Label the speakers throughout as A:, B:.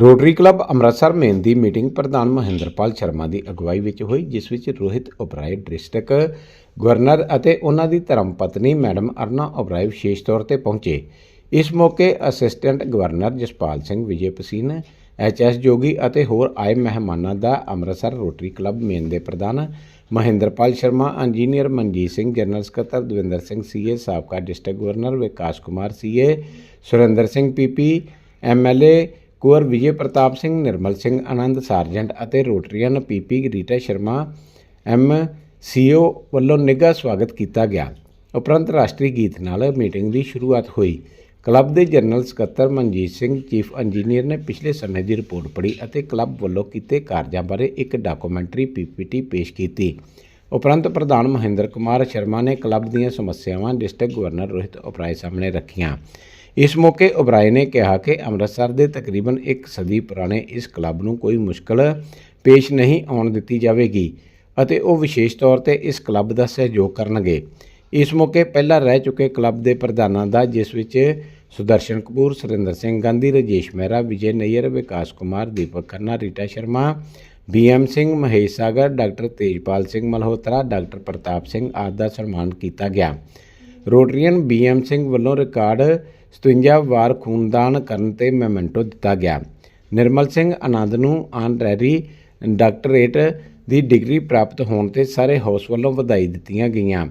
A: Rotary club Amritsar main ਦੀ meeting ਪ੍ਰਧਾਨ ਮਹਿੰਦਰਪਾਲ ਸ਼ਰਮਾ ਦੀ ਅਗਵਾਈ ਵਿੱਚ ਹੋਈ, ਜਿਸ ਵਿੱਚ ਰੋਹਿਤ ਓਬਰਾਏ ਡਿਸਟ੍ਰਿਕਟ ਗਵਰਨਰ ਅਤੇ ਉਹਨਾਂ ਦੀ ਧਰਮ ਪਤਨੀ ਮੈਡਮ ਅਰਨਾ ਓਬਰਾਏ ਵਿਸ਼ੇਸ਼ ਤੌਰ ਤੇ ਪਹੁੰਚੇ। ਇਸ ਮੌਕੇ assistant governor Jaspal Singh, Vijay Paseen HS Jogi ਅਤੇ ਹੋਰ ਆਏ ਮਹਿਮਾਨਾਂ ਦਾ ਅੰਮ੍ਰਿਤਸਰ ਰੋਟਰੀ ਕਲੱਬ ਮੇਨ ਦੇ ਪ੍ਰਧਾਨ ਮਹਿੰਦਰਪਾਲ ਸ਼ਰਮਾ, ਇੰਜੀਨੀਅਰ ਮਨਜੀਤ ਸਿੰਘ, ਜਨਰਲ ਸਕੱਤਰ ਦਵਿੰਦਰ ਸਿੰਘ ਸੀਏ, ਸਾਬਕਾ district governor Vikas Kumar CA, Surinder Singh PP MLA Kunwar Vijay Pratap Singh, Nirmal Singh, Anand sergeant ਅਤੇ Rotarian PP Rita Sharma M CO ਵੱਲੋਂ ਨਿੱਘਾ ਸਵਾਗਤ ਕੀਤਾ ਗਿਆ। ਉਪਰੰਤ ਰਾਸ਼ਟਰੀ ਗੀਤ ਨਾਲ ਮੀਟਿੰਗ ਦੀ ਸ਼ੁਰੂਆਤ ਹੋਈ। ਕਲੱਬ ਦੇ ਜਨਰਲ ਸਕੱਤਰ ਮਨਜੀਤ ਸਿੰਘ, ਚੀਫ ਇੰਜੀਨੀਅਰ ਨੇ ਪਿਛਲੇ ਸਮੇਂ ਦੀ ਰਿਪੋਰਟ ਪੜ੍ਹੀ ਅਤੇ ਕਲੱਬ ਵੱਲੋਂ ਕੀਤੇ ਕਾਰਜਾਂ ਬਾਰੇ ਇੱਕ ਡਾਕੂਮੈਂਟਰੀ ਪੀਪੀਟੀ ਪੇਸ਼ ਕੀਤੀ। ਉਪਰੰਤ ਪ੍ਰਧਾਨ ਮਹਿੰਦਰ ਕੁਮਾਰ ਸ਼ਰਮਾ ਨੇ ਕਲੱਬ ਦੀਆਂ ਸਮੱਸਿਆਵਾਂ ਡਿਸਟ੍ਰਿਕਟ ਗਵਰਨਰ ਰੋਹਿਤ ਓਬਰਾਏ ਸਾਹਮਣੇ ਰੱਖੀਆਂ। ਇਸ ਮੌਕੇ ਓਬਰਾਏ ਨੇ ਕਿਹਾ ਕਿ ਅੰਮ੍ਰਿਤਸਰ ਦੇ ਤਕਰੀਬਨ ਇੱਕ ਸਦੀ ਪੁਰਾਣੇ ਇਸ ਕਲੱਬ ਨੂੰ ਕੋਈ ਮੁਸ਼ਕਲ ਪੇਸ਼ ਨਹੀਂ ਆਉਣ ਦਿੱਤੀ ਜਾਵੇਗੀ ਅਤੇ ਉਹ ਵਿਸ਼ੇਸ਼ ਤੌਰ ਤੇ ਇਸ ਕਲੱਬ ਦਾ ਸਹਿਯੋਗ ਕਰਨਗੇ। ਇਸ ਮੌਕੇ ਪਹਿਲਾਂ ਰਹਿ ਚੁੱਕੇ ਕਲੱਬ ਦੇ ਪ੍ਰਧਾਨਾਂ ਦਾ, ਜਿਸ ਵਿੱਚ Sudarshan Kapoor, Surinder Singh Gandhi, Rajesh Mehra, Vijay Nayyar, Vikas Kumar, Deepak Khanna, Rita Sharma, BM Singh, Mahesh Sagar, doctor Tejpal Singh Malhotra, doctor Pratap Singh ਆਦਿ ਦਾ ਸਨਮਾਨ ਕੀਤਾ ਗਿਆ। ਰੋਟਰੀਅਨ ਬੀਐਮ ਸਿੰਘ ਵੱਲੋਂ ਰਿਕਾਰਡ 57 ਵਾਰ ਖੂਨਦਾਨ ਕਰਨ ਤੇ ਮੈਮੈਂਟੋ ਦਿੱਤਾ ਗਿਆ। ਨਿਰਮਲ ਸਿੰਘ ਆਨੰਦ ਨੂੰ ਆਨਰੈਰੀ ਡਾਕਟਰੇਟ ਦੀ ਡਿਗਰੀ ਪ੍ਰਾਪਤ ਹੋਣ ਤੇ ਸਾਰੇ ਹਾਊਸ ਵੱਲੋਂ ਵਧਾਈ ਦਿੱਤੀਆਂ ਗਈਆਂ।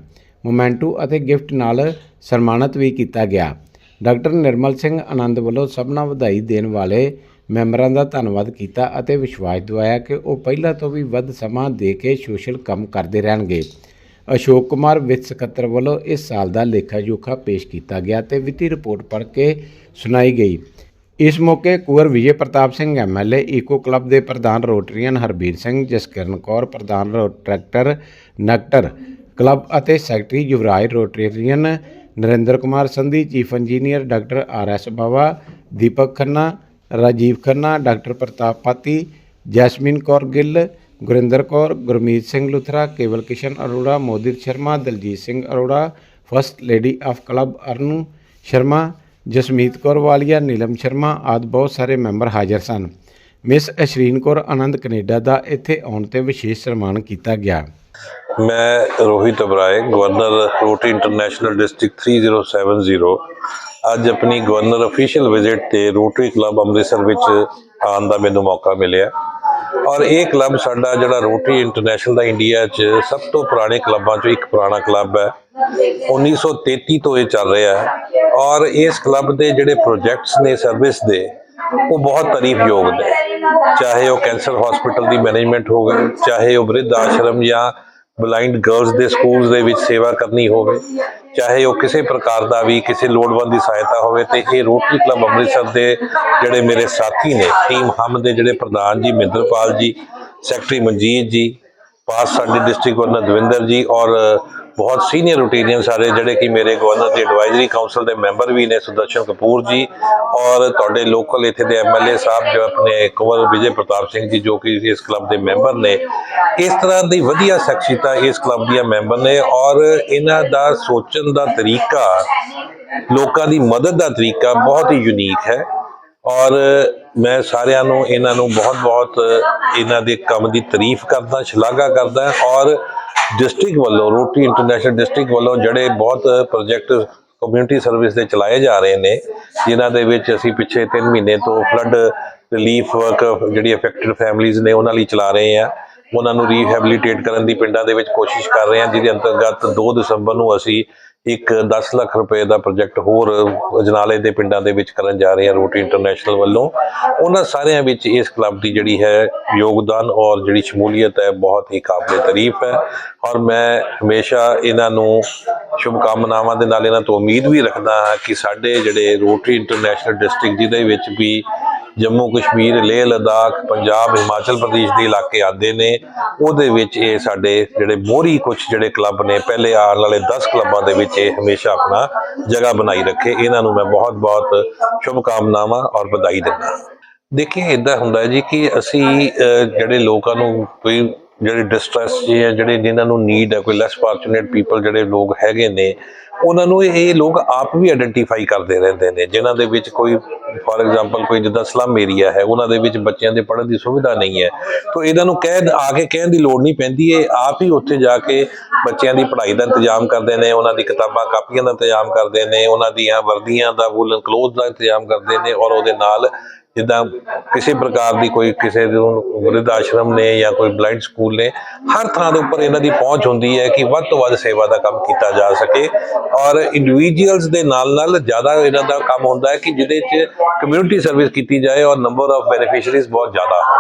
A: ਮੋਮੈਂਟੋ ਅਤੇ ਗਿਫਟ ਨਾਲ ਸਨਮਾਨਿਤ ਵੀ ਕੀਤਾ ਗਿਆ। ਡਾਕਟਰ ਨਿਰਮਲ ਸਿੰਘ ਆਨੰਦ ਵੱਲੋਂ ਸਭਨਾਂ ਵਧਾਈ ਦੇਣ ਵਾਲੇ ਮੈਂਬਰਾਂ ਦਾ ਧੰਨਵਾਦ ਕੀਤਾ ਅਤੇ ਵਿਸ਼ਵਾਸ ਦਿਵਾਇਆ ਕਿ ਉਹ ਪਹਿਲਾਂ ਤੋਂ ਵੀ ਵੱਧ ਸਮਾਂ ਦੇ ਕੇ ਸੋਸ਼ਲ ਕੰਮ ਕਰਦੇ ਰਹਿਣਗੇ। ਅਸ਼ੋਕ ਕੁਮਾਰ ਵਿੱਤ ਸਕੱਤਰ ਵੱਲੋਂ ਇਸ ਸਾਲ ਦਾ ਲੇਖਾ ਜੋਖਾ ਪੇਸ਼ ਕੀਤਾ ਗਿਆ ਤੇ ਵਿੱਤੀ ਰਿਪੋਰਟ ਪੜ੍ਹ ਕੇ ਸੁਣਾਈ ਗਈ। ਇਸ ਮੌਕੇ Kunwar Vijay Pratap Singh MLA eco club ਦੇ ਪ੍ਰਧਾਨ ਰੋਟਰੀਅਨ ਹਰਬੀਰ ਸਿੰਘ, ਜਸਕਿਰਨ ਕੌਰ, ਪ੍ਰਧਾਨ ਰੋ- ਟਰੈਕਟਰ ਨਕਟਰ ਕਲੱਬ ਅਤੇ secretary Yuvraj Rotarian Narinder Kumar Sandhi, chief engineer doctor R S Bawa, Deepak Khanna, Rajiv Khanna, doctor Pratap Pati, Jasmine Kaur Gill Gurinder Kaur, Gurmeet Singh Luthra, Kewal Kishan Arora, Modit Sharma, Daljit Singh Arora, first lady of club Arnu Sharma, Jasmeet Kaur Walia, Neelam Sharma ਆਦਿ ਬਹੁਤ ਸਾਰੇ member ਹਾਜ਼ਰ ਸਨ। Miss Ashreen Kaur Anand Canada ਦਾ ਇੱਥੇ ਆਉਣ ਤੇ ਵਿਸ਼ੇਸ਼ ਸਨਮਾਨ ਕੀਤਾ ਗਿਆ।
B: ਮੈਂ Rohit Oberoi, governor Rotary International district 3070 ਅੱਜ ਆਪਣੀ ਗਵਰਨਰ ਅਫੀਸ਼ੀਅਲ ਵਿਜ਼ਿਟ ਤੇ ਰੋਟਰੀ ਕਲੱਬ ਅੰਮ੍ਰਿਤਸਰ ਵਿੱਚ ਆਉਣ ਦਾ ਮੈਨੂੰ ਮੌਕਾ ਮਿਲਿਆ। ਔਰ ਇਹ ਕਲੱਬ ਸਾਡਾ ਜਿਹੜਾ ਰੋਟਰੀ ਇੰਟਰਨੈਸ਼ਨਲ ਦਾ ਇੰਡੀਆ 'ਚ ਸਭ ਤੋਂ ਪੁਰਾਣੇ ਕਲੱਬਾਂ 'ਚੋਂ ਇੱਕ ਪੁਰਾਣਾ ਕਲੱਬ ਹੈ। 1933 ਤੋਂ ਇਹ ਚੱਲ ਰਿਹਾ ਹੈ। ਔਰ ਇਸ ਕਲੱਬ ਦੇ ਜਿਹੜੇ ਪ੍ਰੋਜੈਕਟਸ ਨੇ ਸਰਵਿਸ ਦੇ, ਉਹ ਬਹੁਤ ਤਾਰੀਫਯੋਗ ਨੇ। ਚਾਹੇ ਉਹ ਕੈਂਸਰ ਹਸਪੀਟਲ ਦੀ ਮੈਨੇਜਮੈਂਟ ਹੋਵੇ ਚਾਹੇ ਉਹ ਬ੍ਰਿਧ ਆਸ਼ਰਮ ਜਾਂ ਬਲਾਈਂਡ ਗਰਲਸ ਦੇ ਸਕੂਲਸ ਦੇ ਵਿੱਚ ਸੇਵਾ ਕਰਨੀ ਹੋਵੇ, ਚਾਹੇ ਉਹ ਕਿਸੇ ਪ੍ਰਕਾਰ ਦਾ ਵੀ ਕਿਸੇ ਲੋੜਵੰਦ ਦੀ ਸਹਾਇਤਾ ਹੋਵੇ, ਤੇ ਇਹ ਰੋਟਰੀ ਕਲੱਬ ਅੰਮ੍ਰਿਤਸਰ ਦੇ ਜਿਹੜੇ ਮੇਰੇ ਸਾਥੀ ਨੇ ਟੀਮ ਹਮ ਦੇ ਜਿਹੜੇ ਪ੍ਰਧਾਨ ਜੀ ਮਹਿੰਦਰਪਾਲ ਜੀ ਸੈਕਟਰੀ ਮਨਜੀਤ ਜੀ, ਪਾਸ ਸਾਡੇ ਡਿਸਟ੍ਰਿਕਟ ਗਵਰਨਰ ਦਵਿੰਦਰ ਜੀ ਔਰ ਬਹੁਤ ਸੀਨੀਅਰ ਰੋਟੀਰੀਅਨ ਸਾਰੇ ਜਿਹੜੇ ਕਿ ਮੇਰੇ ਗਵਰਨਰ ਦੀ ਐਡਵਾਈਜ਼ਰੀ ਕਾਉਂਸਲ ਦੇ ਮੈਂਬਰ ਵੀ ਨੇ, ਸੁਦਰਸ਼ਨ ਕਪੂਰ ਜੀ ਔਰ ਤੁਹਾਡੇ ਲੋਕਲ ਇੱਥੇ ਦੇ ਐਮਐਲਏ ਸਾਹਿਬ ਜੋ ਆਪਣੇ ਕੁੰਵਰ ਵਿਜੇ ਪ੍ਰਤਾਪ ਸਿੰਘ ਜੀ ਜੋ ਕਿ ਇਸ ਕਲੱਬ ਦੇ ਮੈਂਬਰ ਨੇ, ਇਸ ਤਰ੍ਹਾਂ ਦੀ ਵਧੀਆ ਸ਼ਖਸੀਅਤਾਂ ਇਸ ਕਲੱਬ ਦੀਆਂ ਮੈਂਬਰ ਨੇ ਔਰ ਇਹਨਾਂ ਦਾ ਸੋਚਣ ਦਾ ਤਰੀਕਾ, ਲੋਕਾਂ ਦੀ ਮਦਦ ਦਾ ਤਰੀਕਾ ਬਹੁਤ ਹੀ ਯੂਨੀਕ ਹੈ ਔਰ ਮੈਂ ਸਾਰਿਆਂ ਨੂੰ, ਇਹਨਾਂ ਨੂੰ ਬਹੁਤ-ਬਹੁਤ ਇਹਨਾਂ ਦੇ ਕੰਮ ਦੀ ਤਾਰੀਫ ਕਰਦਾ, ਸ਼ਲਾਘਾ ਕਰਦਾ ਔਰ ਡਿਸਟ੍ਰਿਕਟ ਵੱਲੋਂ ਰੋਟੀ ਇੰਟਰਨੈਸ਼ਨਲ ਡਿਸਟ੍ਰਿਕਟ ਵੱਲੋਂ ਜਿਹੜੇ ਬਹੁਤ ਪ੍ਰੋਜੈਕਟ ਕਮਿਊਨਿਟੀ ਸਰਵਿਸ ਦੇ ਚਲਾਏ ਜਾ ਰਹੇ ਨੇ, ਜਿਨ੍ਹਾਂ ਦੇ ਵਿੱਚ ਅਸੀਂ ਪਿਛੇ 3 ਮਹੀਨੇ ਤੋਂ ਫਲੱਡ ਰਿਲੀਫ ਵਰਕ ਜਿਹੜੀ ਅਫੈਕਟਡ ਫੈਮਿਲੀਆਂ ਨੇ ਉਹਨਾਂ ਲਈ ਚਲਾ ਰਹੇ ਆ ਉਹਨਾਂ ਨੂੰ ਰੀਹੈਬਿਲਿਟੇਟ ਕਰਨ ਦੀ ਪਿੰਡਾਂ ਦੇ ਵਿੱਚ ਕੋਸ਼ਿਸ਼ ਕਰ ਰਹੇ ਹਾਂ, ਜਿਹਦੇ ਅੰਤਰਗਤ 2 ਦਸੰਬਰ ਨੂੰ ਅਸੀਂ ਇੱਕ 10 ਲੱਖ ਰੁਪਏ ਦਾ ਪ੍ਰੋਜੈਕਟ ਹੋਰ ਅਜਨਾਲੇ ਦੇ ਪਿੰਡਾਂ ਦੇ ਵਿੱਚ ਕਰਨ ਜਾ ਰਹੇ ਹਾਂ, ਰੋਟੀ ਇੰਟਰਨੈਸ਼ਨਲ ਵੱਲੋਂ। ਉਹਨਾਂ ਸਾਰਿਆਂ ਵਿੱਚ ਇਸ ਕਲੱਬ ਦੀ ਜਿਹੜੀ ਹੈ ਯੋਗਦਾਨ ਔਰ ਜਿਹੜੀ ਸ਼ਮੂਲੀਅਤ ਹੈ, ਬਹੁਤ ਹੀ ਕਾਬਲੇ ਤਾਰੀਫ ਹੈ। ਔਰ ਮੈਂ ਹਮੇਸ਼ਾ ਇਹਨਾਂ ਨੂੰ ਸ਼ੁਭ ਕਾਮਨਾਵਾਂ ਦੇ ਨਾਲ ਇਹਨਾਂ ਤੋਂ ਉਮੀਦ ਵੀ ਰੱਖਦਾ ਹਾਂ ਕਿ ਸਾਡੇ ਜਿਹੜੇ ਰੋਟਰੀ ਇੰਟਰਨੈਸ਼ਨਲ ਡਿਸਟ੍ਰਿਕਟ ਜਿਹਦੇ ਵਿੱਚ ਵੀ ਜੰਮੂ ਕਸ਼ਮੀਰ, ਲੇਹ ਲਦਾਖ, ਪੰਜਾਬ, ਹਿਮਾਚਲ ਪ੍ਰਦੇਸ਼ ਦੇ ਇਲਾਕੇ ਆਉਂਦੇ ਨੇ। ਉਹਦੇ ਵਿੱਚ ਇਹ ਸਾਡੇ ਜਿਹੜੇ ਮੋਹਰੀ ਕੁਝ ਜਿਹੜੇ ਕਲੱਬ ਨੇ, ਪਹਿਲੇ ਆਉਣ ਵਾਲੇ 10 ਕਲੱਬਾਂ ਦੇ ਵਿੱਚ ਇਹ ਹਮੇਸ਼ਾ ਆਪਣਾ ਜਗ੍ਹਾ ਬਣਾਈ ਰੱਖੇ। ਇਹਨਾਂ ਨੂੰ ਮੈਂ ਬਹੁਤ-ਬਹੁਤ ਸ਼ੁਭ ਕਾਮਨਾਵਾਂ ਔਰ ਵਧਾਈ ਦਿੰਦਾ ਦੇਖੀਏ ਇਦਾਂ ਹੁੰਦਾ ਜੀ ਕਿ ਅਸੀਂ ਜਿਹੜੇ ਲੋਕਾਂ ਨੂੰ ਕੋਈ ਜਿਹੜੇ ਡਿਸਟ੍ਰੈਸ ਜੀ ਹੈ, ਜਿਹੜੇ ਜਿਨ੍ਹਾਂ ਨੂੰ ਨੀਡ ਹੈ, ਕੋਈ ਲੈਸ ਫਾਰਚੂਨੇਟ ਪੀਪਲ ਜਿਹੜੇ ਲੋਕ ਹੈਗੇ ਨੇ, ਉਹਨਾਂ ਨੂੰ ਇਹ ਲੋਕ ਆਪ ਵੀ ਆਇਡੈਂਟੀਫਾਈ ਕਰਦੇ ਰਹਿੰਦੇ ਨੇ। ਜਿਨ੍ਹਾਂ ਦੇ ਵਿੱਚ ਕੋਈ ਫੋਰ ਐਗਜ਼ਾਮਪਲ ਕੋਈ ਜਿੱਦਾਂ ਸਲਮ ਏਰੀਆ ਹੈ, ਉਹਨਾਂ ਦੇ ਵਿੱਚ ਬੱਚਿਆਂ ਦੇ ਪੜ੍ਹਨ ਦੀ ਸੁਵਿਧਾ ਨਹੀਂ ਹੈ। ਤਾਂ ਇਹਨਾਂ ਨੂੰ ਕਹਿ ਆ ਕੇ ਕਹਿਣ ਦੀ ਲੋੜ ਨਹੀਂ ਪੈਂਦੀ, ਇਹ ਆਪ ਹੀ ਉੱਥੇ ਜਾ ਕੇ ਬੱਚਿਆਂ ਦੀ ਪੜ੍ਹਾਈ ਦਾ ਇੰਤਜ਼ਾਮ ਕਰਦੇ ਨੇ, ਉਹਨਾਂ ਦੀ ਕਿਤਾਬਾਂ, ਕਾਪੀਆਂ ਦਾ ਇੰਤਜ਼ਾਮ ਕਰਦੇ ਨੇ, ਉਹਨਾਂ ਦੀਆਂ ਵਰਦੀਆਂ ਦਾ ਵੂਲਨ ਕਲੋਥ ਦਾ ਇੰਤਜ਼ਾਮ ਕਰਦੇ ਨੇ ਔਰ ਉਹਦੇ ਨਾਲ ਜਿੱਦਾਂ ਕਿਸੇ ਪ੍ਰਕਾਰ ਦੀ ਕੋਈ ਕਿਸੇ ਨੂੰ ਵਿਰਧ ਆਸ਼ਰਮ ਨੇ ਜਾਂ ਕੋਈ ਬਲਾਈਂਡ ਸਕੂਲ ਨੇ, ਹਰ ਥਾਂ ਦੇ ਉੱਪਰ ਇਹਨਾਂ ਦੀ ਪਹੁੰਚ ਹੁੰਦੀ ਹੈ ਕਿ ਵੱਧ ਤੋਂ ਵੱਧ ਸੇਵਾ ਦਾ ਕੰਮ ਕੀਤਾ ਜਾ ਸਕੇ। ਔਰ ਇੰਡੀਵਿਜੂਅਲਸ ਦੇ ਨਾਲ ਨਾਲ ਜ਼ਿਆਦਾ ਇਹਨਾਂ ਦਾ ਕੰਮ ਹੁੰਦਾ ਹੈ ਕਿ ਜਿਹਦੇ 'ਚ ਕਮਿਊਨਿਟੀ ਸਰਵਿਸ ਕੀਤੀ ਜਾਏ ਔਰ ਨੰਬਰ ਆਫ ਬੈਨੀਫੀਸ਼ੀਅਰੀਜ਼ ਬਹੁਤ ਜ਼ਿਆਦਾ ਹੋਣ।